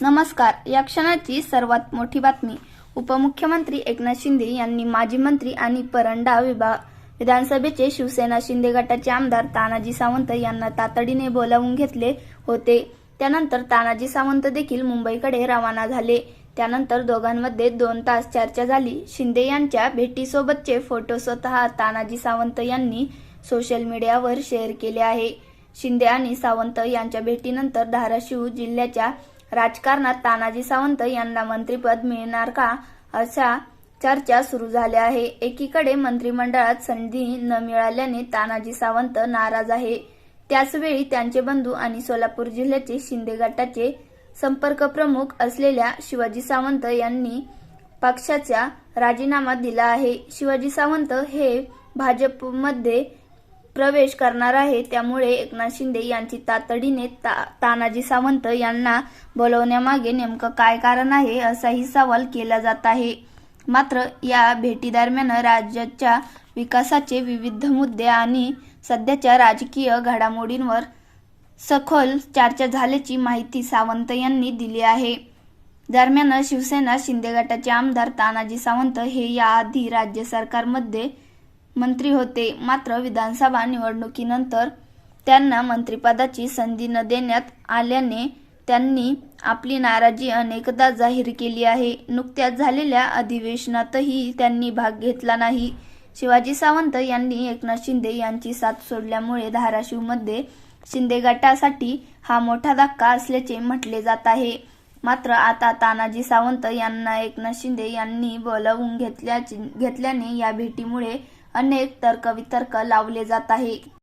नमस्कार. या क्षणाची सर्वात मोठी बातमी. उपमुख्यमंत्री एकनाथ शिंदे यांनी माजी मंत्री आणि परंडा विभाग विधानसभेचे शिवसेना शिंदे गटाचे आमदार तानाजी सावंत यांना तातडीने बोलावून घेतले होते. त्यानंतर तानाजी सावंत देखील मुंबईकडे रवाना झाले. त्यानंतर दोघांमध्ये दोन तास चर्चा झाली. शिंदे यांच्या भेटीसोबतचे फोटो स्वतः तानाजी सावंत यांनी सोशल मीडियावर शेअर केले आहे. शिंदे आणि सावंत यांच्या भेटीनंतर धाराशिव जिल्ह्याच्या राजकारणात तानाजी सावंत यांना मंत्रिपद मिळणार का अशा चर्चा सुरू झाल्या आहे. एकीकडे मंत्रिमंडळात संधी न मिळाल्याने तानाजी सावंत नाराज आहे. त्याचवेळी त्यांचे बंधू आणि सोलापूर जिल्ह्याचे शिंदे गटाचे संपर्क प्रमुख असलेल्या शिवाजी सावंत यांनी पक्षाचा राजीनामा दिला आहे. शिवाजी सावंत हे भाजपमध्ये प्रवेश करणार आहे. त्यामुळे एकनाथ शिंदे यांची तातडीने ता, तानाजी सावंत यांना बोलवण्यामागे नेमकं काय कारण आहे असाही सवाल केला जात आहे. मात्र या भेटीदरम्यान राज्याच्या विकासाचे विविध मुद्दे आणि सध्याच्या राजकीय घडामोडींवर सखोल चर्चा झाल्याची माहिती सावंत यांनी दिली आहे. दरम्यान शिवसेना शिंदे गटाचे आमदार तानाजी सावंत हे याआधी राज्य सरकारमध्ये मंत्री होते. मात्र विधानसभा निवडणुकीनंतर त्यांना मंत्रिपदाची संधी न देण्यात आल्याने त्यांनी आपली नाराजी अनेकदा जाहीर केली आहे. नुकत्याच झालेल्या अधिवेशनातही त्यांनी भाग घेतला नाही. शिवाजी सावंत यांनी एकनाथ शिंदे यांची साथ सोडल्यामुळे धाराशिवमध्ये शिंदे गटासाठी हा मोठा धक्का असल्याचे म्हटले जात आहे. मात्र आता तानाजी सावंत यांना एकनाथ शिंदे यांनी बोलावून घेतल्याचे घेतल्याने या भेटीमुळे अनेक तर्कवितर्क लावले जात आहे